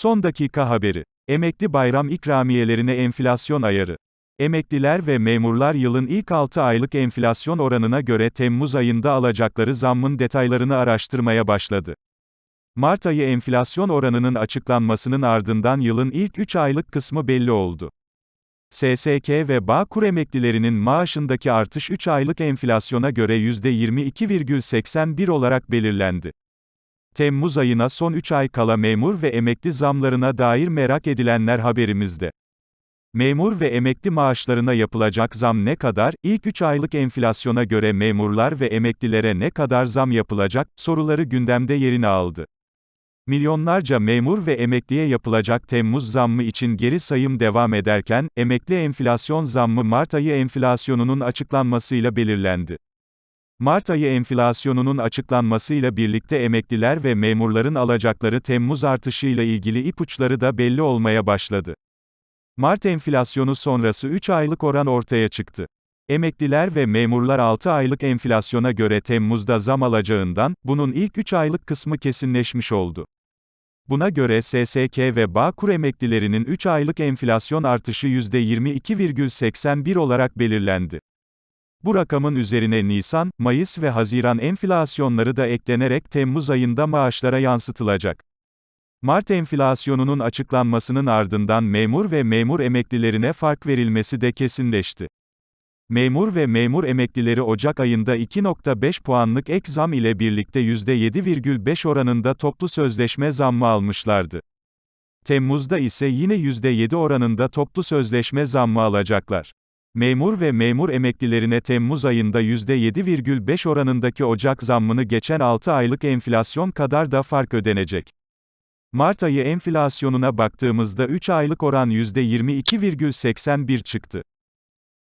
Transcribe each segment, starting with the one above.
Son dakika haberi. Emekli bayram ikramiyelerine enflasyon ayarı. Emekliler ve memurlar yılın ilk 6 aylık enflasyon oranına göre Temmuz ayında alacakları zammın detaylarını araştırmaya başladı. Mart ayı enflasyon oranının açıklanmasının ardından yılın ilk 3 aylık kısmı belli oldu. SSK ve Bağkur emeklilerinin maaşındaki artış 3 aylık enflasyona göre %22,81 olarak belirlendi. Temmuz ayına son 3 ay kala memur ve emekli zamlarına dair merak edilenler haberimizde. Memur ve emekli maaşlarına yapılacak zam ne kadar, ilk 3 aylık enflasyona göre memurlar ve emeklilere ne kadar zam yapılacak, soruları gündemde yerini aldı. Milyonlarca memur ve emekliye yapılacak Temmuz zammı için geri sayım devam ederken, emekli enflasyon zammı Mart ayı enflasyonunun açıklanmasıyla belirlendi. Mart ayı enflasyonunun açıklanmasıyla birlikte emekliler ve memurların alacakları Temmuz artışıyla ilgili ipuçları da belli olmaya başladı. Mart enflasyonu sonrası 3 aylık oran ortaya çıktı. Emekliler ve memurlar 6 aylık enflasyona göre Temmuz'da zam alacağından, bunun ilk 3 aylık kısmı kesinleşmiş oldu. Buna göre SSK ve Bağkur emeklilerinin 3 aylık enflasyon artışı %22,81 olarak belirlendi. Bu rakamın üzerine Nisan, Mayıs ve Haziran enflasyonları da eklenerek Temmuz ayında maaşlara yansıtılacak. Mart enflasyonunun açıklanmasının ardından memur ve memur emeklilerine fark verilmesi de kesinleşti. Memur ve memur emeklileri Ocak ayında 2.5 puanlık ek zam ile birlikte %7,5 oranında toplu sözleşme zammı almışlardı. Temmuz'da ise yine %7 oranında toplu sözleşme zammı alacaklar. Memur ve memur emeklilerine Temmuz ayında %7,5 oranındaki Ocak zammını geçen 6 aylık enflasyon kadar da fark ödenecek. Mart ayı enflasyonuna baktığımızda 3 aylık oran %22,81 çıktı.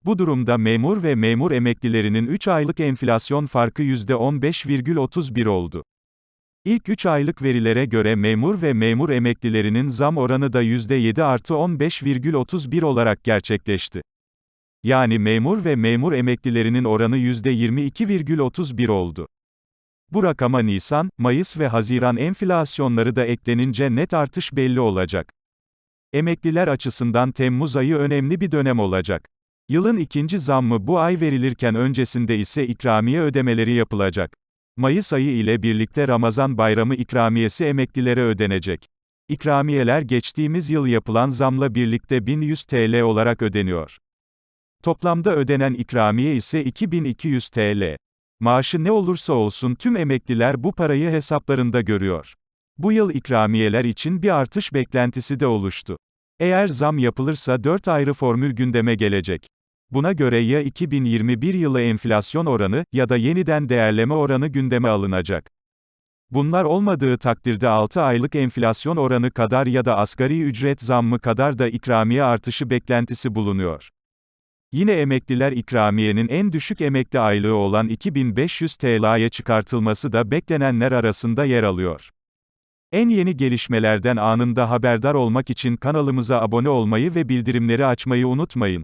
Bu durumda memur ve memur emeklilerinin 3 aylık enflasyon farkı %15,31 oldu. İlk 3 aylık verilere göre memur ve memur emeklilerinin zam oranı da %7 artı 15,31 olarak gerçekleşti. Yani memur ve memur emeklilerinin oranı %22,31 oldu. Bu rakama Nisan, Mayıs ve Haziran enflasyonları da eklenince net artış belli olacak. Emekliler açısından Temmuz ayı önemli bir dönem olacak. Yılın ikinci zammı bu ay verilirken öncesinde ise ikramiye ödemeleri yapılacak. Mayıs ayı ile birlikte Ramazan bayramı ikramiyesi emeklilere ödenecek. İkramiyeler geçtiğimiz yıl yapılan zamla birlikte 1100 TL olarak ödeniyor. Toplamda ödenen ikramiye ise 2200 TL. Maaşı ne olursa olsun tüm emekliler bu parayı hesaplarında görüyor. Bu yıl ikramiyeler için bir artış beklentisi de oluştu. Eğer zam yapılırsa 4 ayrı formül gündeme gelecek. Buna göre ya 2021 yılı enflasyon oranı ya da yeniden değerleme oranı gündeme alınacak. Bunlar olmadığı takdirde 6 aylık enflasyon oranı kadar ya da asgari ücret zammı kadar da ikramiye artışı beklentisi bulunuyor. Yine emekliler ikramiyenin en düşük emekli aylığı olan 2500 TL'ye çıkartılması da beklenenler arasında yer alıyor. En yeni gelişmelerden anında haberdar olmak için kanalımıza abone olmayı ve bildirimleri açmayı unutmayın.